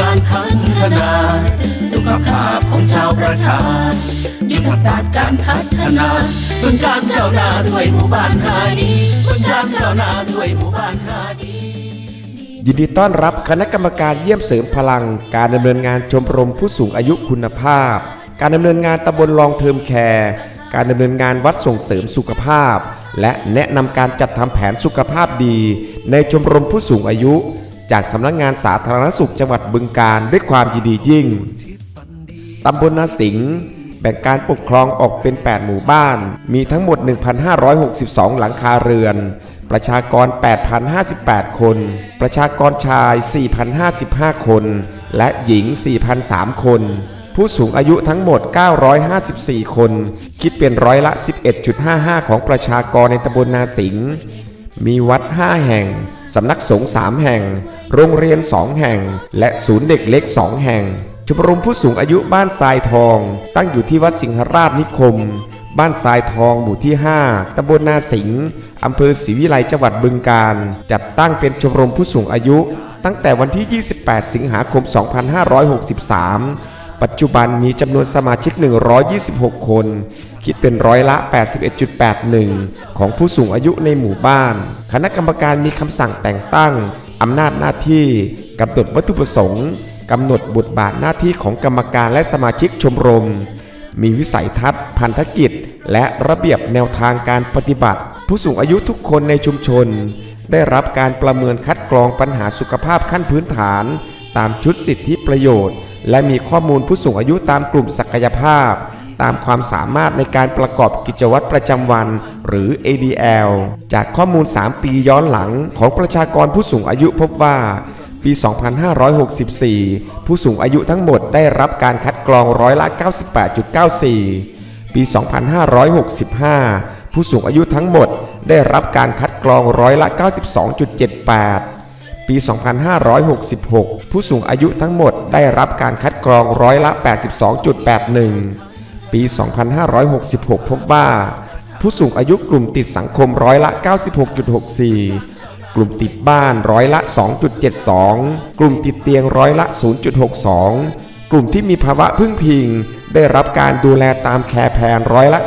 การพัฒนา สุขภาพของชาวประชา ยุทธศาสตร์การพัฒนาบึงการก้าวหน้าด้วยหมู่บ้านหาดีบึงการก้าวหน้าด้วยหมู่บ้านหาดียินดีต้อนรับคณะกรรมการเยี่ยมเสริมพลัง การดำเนินงานชมรมผู้สูงอายุคุณภาพ การดำเนินงานตำบลลองเทอมแคร์การดำเนินงานวัดส่งเสริมสุขภาพ และแนะนำการจัดทำแผนสุขภาพดี ในชมรมผู้สูงอายุ จากสำนักงานสาธารณสุขจังหวัดบึงกาฬด้วยความยินดียิ่ง ตำบลนาสิงห์แบ่งการปกครองออกเป็น 8 หมู่บ้าน มีทั้งหมด 1,562 หลังคาเรือน ประชากร 8,058 คน ประชากรชาย 4,055 คน และหญิง 4,003 คน ผู้สูงอายุทั้งหมด 954 คน คิดเป็นร้อยละ 11.55 ของประชากรในตำบลนาสิงห์ มีวัด 5 แห่ง สำนักสงฆ์3แห่ง โรงเรียน 2 แห่ง และศูนย์เด็กเล็ก 2 แห่ง ชมรมผู้สูงอายุบ้านทรายทอง ตั้งอยู่ที่วัดสิงหราชนิคม บ้านทรายทองหมู่ที่ 5ตำบลนาสิงห์อำเภอศรีวิไลจังหวัดบึงกาฬจัดตั้งเป็นชมรมผู้สูงอายุ ตั้งแต่วันที่ 28 สิงหาคม 2563ปัจจุบันมีจำนวนสมาชิก 126 คน คิดเป็นร้อยละ 81.81 ของผู้สูงอายุในหมู่บ้าน คณะกรรมการมีคำสั่งแต่งตั้ง อำนาจหน้าที่กำหนดวัตถุประสงค์กำหนดบทบาทหน้าที่ของกรรมการและสมาชิกชมรม มีวิสัยทัศน์ พันธกิจ และระเบียบแนวทางการปฏิบัติ ผู้สูงอายุทุกคนในชุมชน ได้รับการประเมินคัดกรองปัญหาสุขภาพขั้นพื้นฐาน ตามชุดสิทธิประโยชน์ และมีข้อมูลผู้สูงอายุตามกลุ่มศักยภาพ ตามความสามารถในการประกอบกิจวัตรประจำวัน หรือ ADL จากข้อมูล 3 ปีย้อนหลังของประชากรผู้สูงอายุพบว่าปี 2564 ผู้สูงอายุทั้งหมดได้รับการคัดกรองร้อยละ 98.94 ปี 2565 ผู้สูงอายุทั้งหมดได้รับการคัดกรองร้อยละ 92.78 ปี 2566 ผู้สูงอายุทั้งหมดได้รับการคัดกรองร้อยละ 82.81 ปี 2566 พบว่า ผู้สูงอายุกลุ่มติดสังคมร้อยละ 96.64 กลุ่มติดบ้านร้อยละ 2.72 กลุ่มติดเตียงร้อยละ 0.62 กลุ่มที่มีภาวะพึ่งพิง ได้รับการดูแลตามแคร์แพนร้อยละ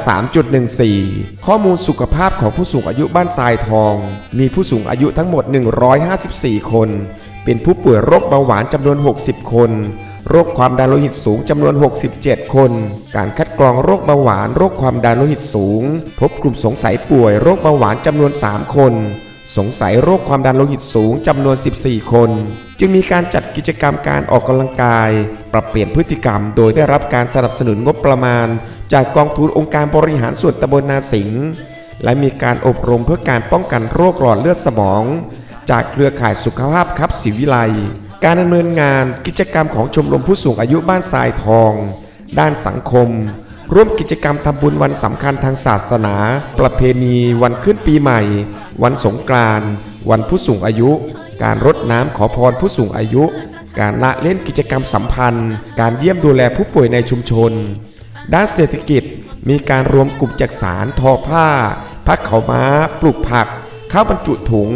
3.14 ข้อมูลสุขภาพของผู้สูงอายุบ้านทรายทอง มีผู้สูงอายุทั้งหมด 154 คน เป็นผู้ป่วยโรคเบาหวานจำนวน 60 คน โรคความดันโลหิตสูงจำนวน 67 คน การคัดกรองโรคเบาหวานโรคความดันโลหิตสูง พบกลุ่มสงสัยป่วยโรคเบาหวานจำนวน 3 คน สงสัยโรคความดันโลหิตสูงจำนวน 14 คน จึงมีการจัดกิจกรรมการออกกำลังกาย ปรับเปลี่ยนพฤติกรรม โดยได้รับการสนับสนุนงบประมาณ จากกองทุนองค์การบริหารส่วนตำบลนาสิงห์และมีการอบรมเพื่อการป้องกันโรคหลอดเลือดสมอง จากเครือข่ายสุขภาพครับศรีวิไล การดำเนินงานกิจกรรมของชมรมผู้สูงอายุบ้านทรายทอง ด้านสังคม ร่วมกิจกรรมทำบุญวันสำคัญทางศาสนา ประเพณี วันขึ้นปีใหม่ วันสงกรานต์วันผู้สูงอายุ การรดน้ำขอพรผู้สูงอายุ การละเล่นกิจกรรมสัมพันธ์ การเยี่ยมดูแลผู้ป่วยในชุมชน ด้านเศรษฐกิจมีการรวมกลุ่มจักสารทอผ้าผ้าขาม้า ปลูกผัก ข้าวบรรจุถุง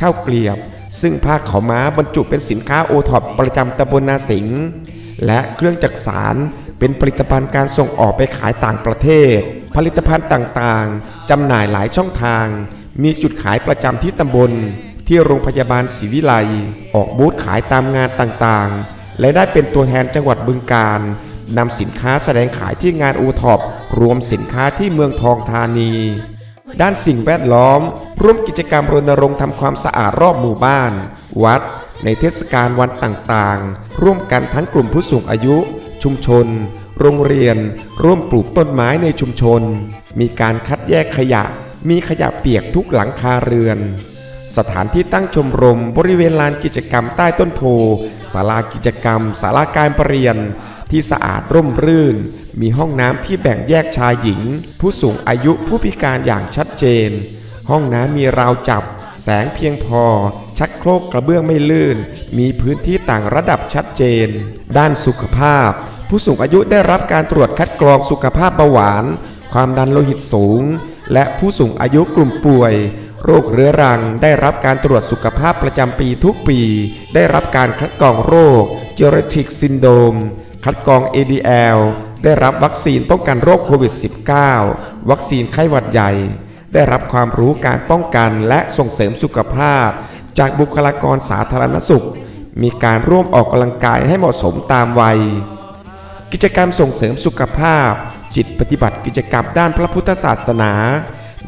ข้าวเกลียบ ซึ่งผ้าขาวม้าบรรจุเป็นสินค้าโอท็อปประจำตำบลนาสิงห์และเครื่องจักสารเป็นผลิตภัณฑ์การส่งออกไปขายต่างประเทศ ผลิตภัณฑ์ต่างๆจำหน่ายหลายช่องทาง มีจุดขายประจำที่ตำบล ที่โรงพยาบาลศรีวิไลออกบูธขายตามงานต่างๆ และได้เป็นตัวแทนจังหวัดบึงกาฬนำสินค้าแสดงขายที่งานโอท็อปรวมสินค้าที่เมืองทองธานี ด้านสิ่งแวดล้อม ร่วมกิจกรรมรณรงค์ทำความสะอาดรอบหมู่บ้าน วัด ในเทศกาลวันต่างๆ ร่วมกันทั้งกลุ่มผู้สูงอายุ ชุมชน โรงเรียน ร่วมปลูกต้นไม้ในชุมชน มีการคัดแยกขยะ มีขยะเปียกทุกหลังคาเรือน สถานที่ตั้งชมรมบริเวณลานกิจกรรมใต้ต้นโพศาลากิจกรรมศาลาการประเรียน ที่สะอาดร่มรื่น มีห้องน้ำที่แบ่งแยกชายหญิง ผู้สูงอายุผู้พิการอย่างชัดเจน ห้องน้ำมีราวจับ แสงเพียงพอ ชักโครกกระเบื้องไม่ลื่น มีพื้นที่ต่างระดับชัดเจน ด้านสุขภาพ ผู้สูงอายุได้รับการตรวจคัดกรองสุขภาพเบาหวาน ความดันโลหิตสูง และผู้สูงอายุกลุ่มป่วยโรคเรื้อรังได้รับการตรวจสุขภาพประจำปีทุกปี ได้รับการคัดกรองโรคเจอริทิกซินโดมคัดกรอง ADL ได้รับวัคซีนป้องกันโรคโควิด -19 วัคซีนไข้หวัดใหญ่ ได้รับความรู้การป้องกันและส่งเสริมสุขภาพ จากบุคลากรสาธารณสุข มีการร่วมออกกำลังกายให้เหมาะสมตามวัย กิจกรรมส่งเสริมสุขภาพ จิตปฏิบัติกิจกรรมด้านพระพุทธศาสนา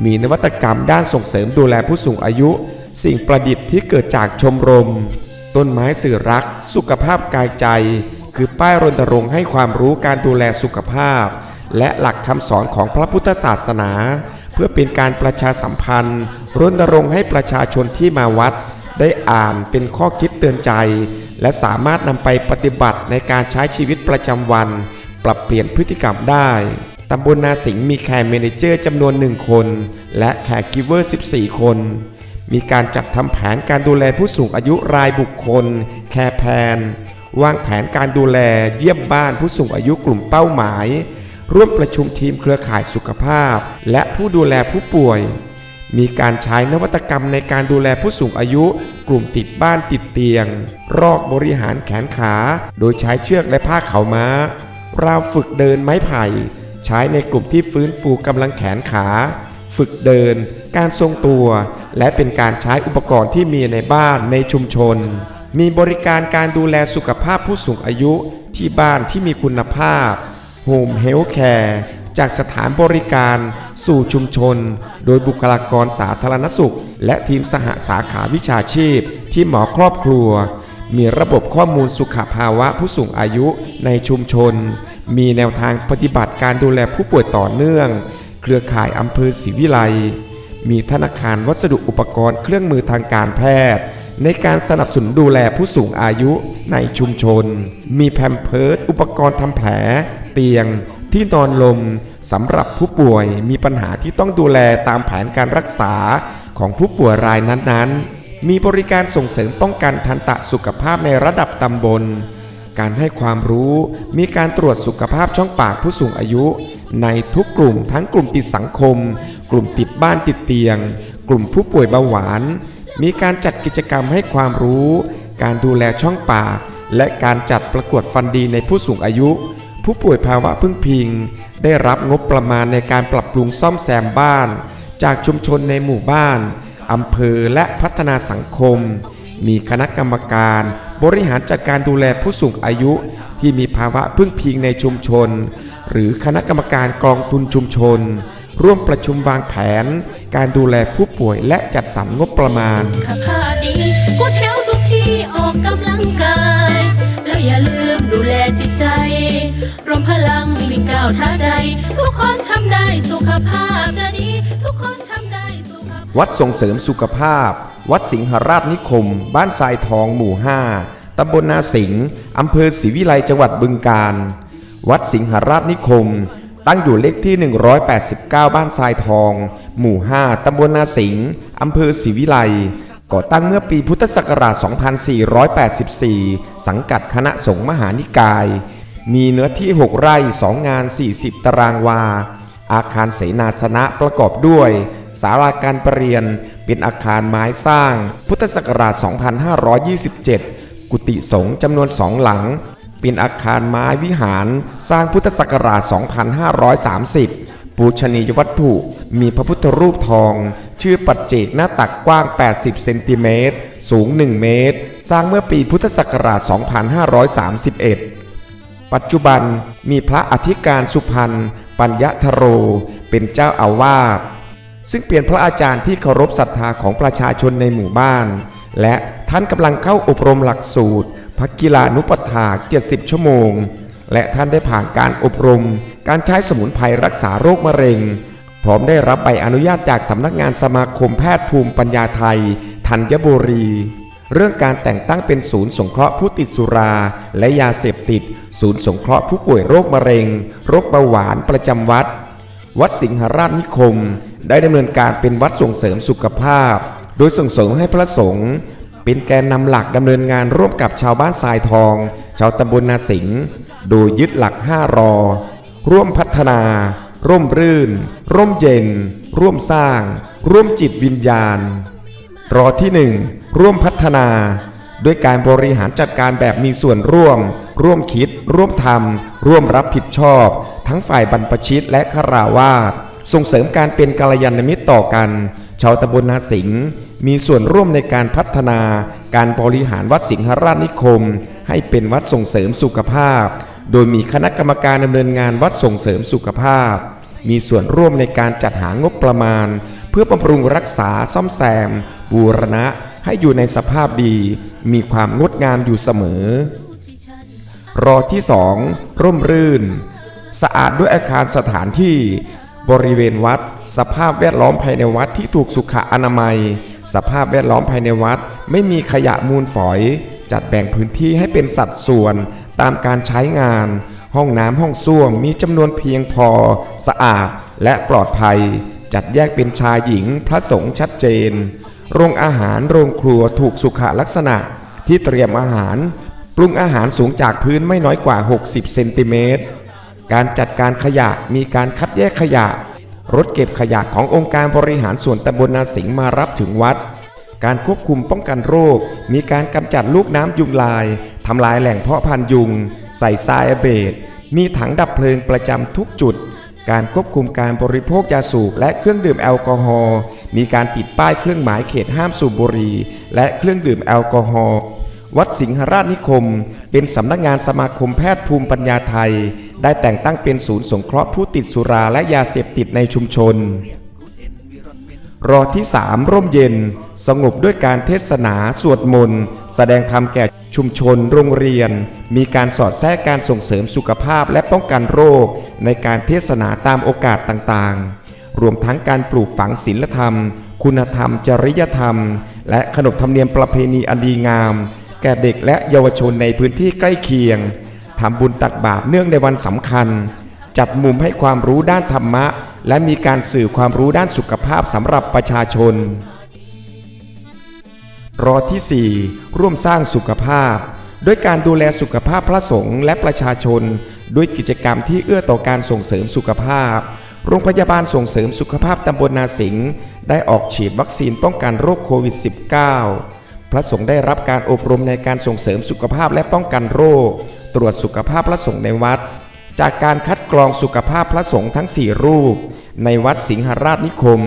มีนวัตกรรมด้านส่งเสริมดูแลผู้สูงอายุ สิ่งประดิษฐ์ที่เกิดจากชมรม ต้นไม้สื่อรัก สุขภาพกายใจ คือป้ายรณรงค์ให้ความรู้การดูแลสุขภาพ และหลักคำสอนของพระพุทธศาสนา เพื่อเป็นการประชาสัมพันธ์รณรงค์ให้ประชาชนที่มาวัด ได้อ่านเป็นข้อคิดเตือนใจ และสามารถนำไปปฏิบัติในการใช้ชีวิตประจำวัน ปรับเปลี่ยนพฤติกรรมได้ตำบลนาสิงห์มีแคร์เมเนเจอร์จำนวนหนึ่งคน และแคร์กิเวอร์ 14 คน มีการจัดทำแผนการดูแลผู้สูงอายุรายบุคคล แคร์แพน วางแผนการดูแลเยี่ยมบ้านผู้สูงอายุกลุ่มเป้าหมาย ร่วมประชุมทีมเครือข่ายสุขภาพ และผู้ดูแลผู้ป่วย มีการใช้นวัตกรรมในการดูแลผู้สูงอายุ กลุ่มติดบ้านติดเตียง รอกบริหารแขนขา โดยใช้เชือกและผ้าเขาม้าราวฝึกเดินไม้ไผ่ ใช้ในกลุ่มที่ฟื้นฟูกำลังแขนขา ฝึกเดิน การทรงตัว และเป็นการใช้อุปกรณ์ที่มีในบ้านในชุมชน มีบริการการดูแลสุขภาพผู้สูงอายุที่บ้านที่มีคุณภาพโฮมเฮลท์แคร์จากสถานบริการสู่ชุมชน โดยบุคลากรสาธารณสุข และทีมสหสาขาวิชาชีพ ที่หมอครอบครัว มีระบบข้อมูลสุขภาวะผู้สูงอายุในชุมชน มีแนวทางปฏิบัติการดูแลผู้ป่วยต่อเนื่อง เครือข่ายอำเภอศรีวิไล มีธนาคารวัสดุอุปกรณ์เครื่องมือทางการแพทย์ ในการสนับสนุนดูแลผู้สูงอายุในชุมชน มีแพมเพิร์ดอุปกรณ์ทำแผล เตียง ที่นอนลมสำหรับผู้ป่วยมีปัญหาที่ต้องดูแลตามแผนการรักษาของผู้ป่วยรายนั้นๆ มีบริการส่งเสริมป้องกันทันตะสุขภาพในระดับตำบล การให้ความรู้ มีการตรวจสุขภาพช่องปากผู้สูงอายุ ในทุกกลุ่มทั้งกลุ่มติดสังคม กลุ่มติดบ้านติดเตียง กลุ่มผู้ป่วยเบาหวาน มีการจัดกิจกรรมให้ความรู้ การดูแลช่องปาก และการจัดประกวดฟันดีในผู้สูงอายุ ผู้ป่วยภาวะพึ่งพิง ได้รับงบประมาณในการปรับปรุงซ่อมแซมบ้าน จากชุมชนในหมู่บ้านอำเภอและพัฒนาสังคม มีคณะกรรมการ บริหารจัดการดูแลผู้สูงอายุ ที่มีภาวะพึ่งพิงในชุมชน หรือคณะกรรมการกองทุนชุมชน ร่วมประชุมวางแผน การดูแลผู้ป่วยและจัดสรรงบประมาณสุขภาพดีกดแถวทุกที่ออกกำลังกาย แล้วอย่าลืมดูแลจิตใจ รวมพลังวิ่งก้าวท้าใจ ทุกคนทำได้สุขภาพจะดี ทุกคนทำได้สุขภาพ วัดส่งเสริมสุขภาพ วัดสิงหราชนิคม บ้านทรายทองหมู่ 5ตำบลนาสิงห์อำเภอศรีวิไลจังหวัดบึงกาฬวัดสิงหราชนิคม ตั้งอยู่เลขที่ 189 บ้านทรายทอง หมู่ 5 ตำบลนาสิงห์อำเภอศรีวิไลก่อตั้งเมื่อปีพุทธศักราช 2484 สังกัดคณะสงฆ์มหานิกาย มีเนื้อที่ 6 ไร่ 2 งาน 40 ตารางวา อาคารเสนาสนะประกอบด้วยศาลาการประเรียน เป็นอาคารไม้สร้าง พุทธศักราช 2527 กุฏิสงฆ์จำนวนสองหลัง เป็นอาคารไม้วิหาร สร้างพุทธศักราช 2530 ปูชนียวัตถุ มีพระพุทธรูปทอง ชื่อปัจเจกหน้าตักกว้าง 80 เซนติเมตร สูง 1 เมตร สร้างเมื่อปีพุทธศักราช 2531 ปัจจุบันมีพระอธิการสุพรรณปัญญทโร เป็นเจ้าอาวาสซึ่งเป็นพระอาจารย์ที่เคารพศรัทธาของประชาชนในหมู่บ้าน และท่านกำลังเข้าอบรมหลักสูตรพักกีฬานุปถาก 70 ชั่วโมง และท่านได้ผ่านการอบรม การใช้สมุนไพรรักษาโรคมะเร็ง พร้อมได้รับใบอนุญาตจากสำนักงานสมาคมแพทย์ภูมิปัญญาไทยธัญบุรี เรื่องการแต่งตั้งเป็นศูนย์สงเคราะห์ผู้ติดสุรา และยาเสพติด ศูนย์สงเคราะห์ผู้ป่วยโรคมะเร็ง โรคเบาหวานประจำวัด วัดสิงหราชนิคม ได้ดำเนินการเป็นวัดส่งเสริมสุขภาพ โดยส่งเสริมให้พระสงฆ์เป็นแกนนำหลักดำเนินงานร่วมกับชาวบ้านทรายทอง ชาวตำบลนาสิงห์โดยยึดหลัก5รอร่วมพัฒนา ร่มรื่น ร่มเย็น ร่วมสร้าง ร่วมจิตวิญญาณ รอที่1ร่วมพัฒนา ด้วยการบริหารจัดการแบบมีส่วนร่วม ร่วมคิด ร่วมทำร่วมรับผิดชอบ ทั้งฝ่ายบรรพชิตและคาราวาสส่งเสริมการเป็นกัลยาณมิตรต่อกัน ชาวตำบลนาสิงห์มีส่วนร่วมในการพัฒนา การบริหารวัดสิงหราชนิคม ให้เป็นวัดส่งเสริมสุขภาพ โดยมีคณะกรรมการดำเนินงานวัดส่งเสริมสุขภาพ มีส่วนร่วมในการจัดหางบประมาณ เพื่อบำรุงรักษาซ่อมแซม บูรณะให้อยู่ในสภาพดี มีความงดงามอยู่เสมอ รอที่ 2 ร่มรื่น สะอาดด้วยอาคารสถานที่ บริเวณวัด สภาพแวดล้อมภายในวัดที่ถูกสุขอนามัย สภาพแวดล้อมภายในวัด ไม่มีขยะมูลฝอย จัดแบ่งพื้นที่ให้เป็นสัดส่วน ตามการใช้งาน ห้องน้ำห้องส้วมมีจำนวนเพียงพอ สะอาดและปลอดภัย จัดแยกเป็นชายหญิงพระสงฆ์ชัดเจน โรงอาหารโรงครัวถูกสุขลักษณะ ที่เตรียมอาหาร ปรุงอาหารสูงจากพื้นไม่น้อยกว่า 60 เซนติเมตร การจัดการขยะมีการคัดแยกขยะ รถเก็บขยะขององค์การบริหารส่วนตำบลนาสิงห์มารับถึงวัดการควบคุมป้องกันโรค มีการกำจัดลูกน้ำยุงลาย ทำลายแหล่งเพาะพันธุ์ยุง ใส่ทรายเบดมีถังดับเพลิงประจำทุกจุด การควบคุมการบริโภคยาสูบและเครื่องดื่มแอลกอฮอล์มีการติดป้ายเครื่องหมายเขตห้ามสูบบุหรี่และเครื่องดื่มแอลกอฮอล์วัดสิงหราชนิคม เป็นสำนักงานสมาคมแพทย์ภูมิปัญญาไทย ได้แต่งตั้งเป็นศูนย์สงเคราะห์ผู้ติดสุราและยาเสพติดในชุมชน รอที่3ร่มเย็น สงบด้วยการเทศนาสวดมนต์ แสดงธรรมแก่ชุมชนโรงเรียน มีการสอดแทรกการส่งเสริมสุขภาพและป้องกันโรค ในการเทศนาตามโอกาสต่างๆ รวมทั้งการปลูกฝังศีลธรรม คุณธรรม จริยธรรม และขนบธรรมเนียมประเพณีอันดีงาม แก่เด็กและเยาวชนในพื้นที่ใกล้เคียงทำบุญตักบาตรเนื่องในวันสำคัญ จัดมุมให้ความรู้ด้านธรรมะ และมีการสื่อความรู้ด้านสุขภาพสำหรับประชาชน รอที่ 4 ร่วมสร้างสุขภาพ ด้วยการดูแลสุขภาพพระสงฆ์และประชาชน ด้วยกิจกรรมที่เอื้อต่อการส่งเสริมสุขภาพ โรงพยาบาลส่งเสริมสุขภาพตำบลนาสิงห์ได้ออกฉีดวัคซีนป้องกันโรคโควิด -19 พระสงฆ์ได้รับการอบรมในการส่งเสริมสุขภาพและป้องกันโรค ตรวจสุขภาพพระสงฆ์ในวัด จากการคัด กรองสุขภาพพระสงฆ์ทั้ง 4 รูป ในวัดสิงหราชนิคม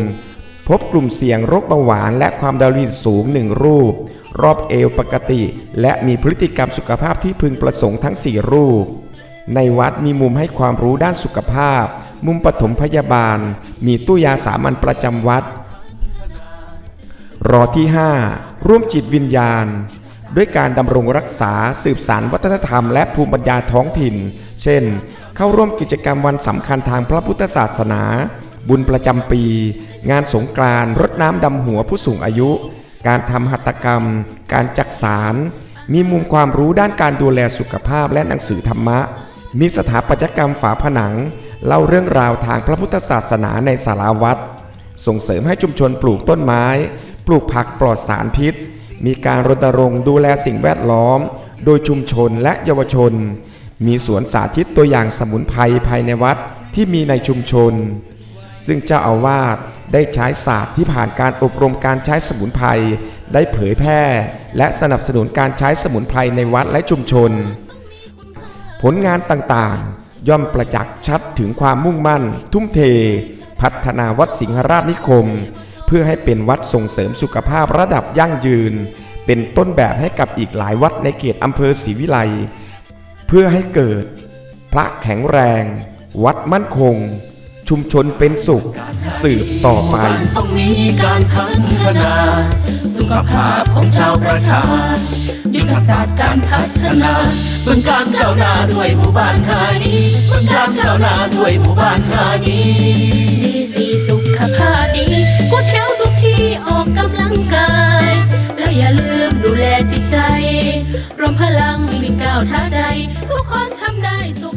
พบกลุ่มเสี่ยงโรคเบาหวานและความดันโลหิตสูงหนึ่งรูป รอบเอวปกติ และมีพฤติกรรมสุขภาพที่พึงประสงค์ทั้ง 4 รูป ในวัดมีมุมให้ความรู้ด้านสุขภาพ มุมปฐมพยาบาล มีตู้ยาสามัญประจำวัด รอที่ 5 ร่วมจิตวิญญาณด้วยการดำรงรักษาสืบสารวัฒนธรรมและภูมิปัญญาท้องถิ่น เช่น เข้าร่วมกิจกรรมวันสำคัญทางพระพุทธศาสนา บุญประจำปี งานสงกรานต์รดน้ำดำหัวผู้สูงอายุ การทำหัตถกรรม การจักสาร มีมุมความรู้ด้านการดูแลสุขภาพและหนังสือธรรมะ มีสถาปัตยกรรมฝาผนัง เล่าเรื่องราวทางพระพุทธศาสนาในสาราวัดส่งเสริมให้ชุมชนปลูกต้นไม้ ปลูกผักปลอดสารพิษ มีการรณรงค์ดูแลสิ่งแวดล้อม โดยชุมชนและเยาวชน มีสวนสาธิตตัวอย่างสมุนไพรภายในวัดที่มีในชุมชน ซึ่งเจ้าอาวาสได้ใช้ศาสตร์ที่ผ่านการอบรมการใช้สมุนไพรได้เผยแพร่ และสนับสนุนการใช้สมุนไพรในวัดและชุมชน ผลงานต่างๆ ย่อมประจักษ์ชัดถึงความมุ่งมั่น ทุ่มเท พัฒนาวัดสิงหราชนิคม เพื่อให้เป็นวัดส่งเสริมสุขภาพระดับยั่งยืน เป็นต้นแบบให้กับอีกหลายวัดในเขตอำเภอศรีวิไล เพื่อให้เกิด พระแข็งแรง วัดมั่นคง ชุมชนเป็นสุข สืบต่อไป ต้องมีการพัฒนา สุขภาพของชาวประชายุทธศาสตร์การพัฒนาเมือการก้าวหนาด้วยหมู่บ้านฮานีเมือการก้าวหนาด้วยหมู่บ้านฮานีมีสีสุขภาพดีกดแถวทุกที่ออกกำลังกาย แล้วอย่าลืมดูแลจิตใจรวมพลังาวท่าใจ ทุกคนทำได้สุข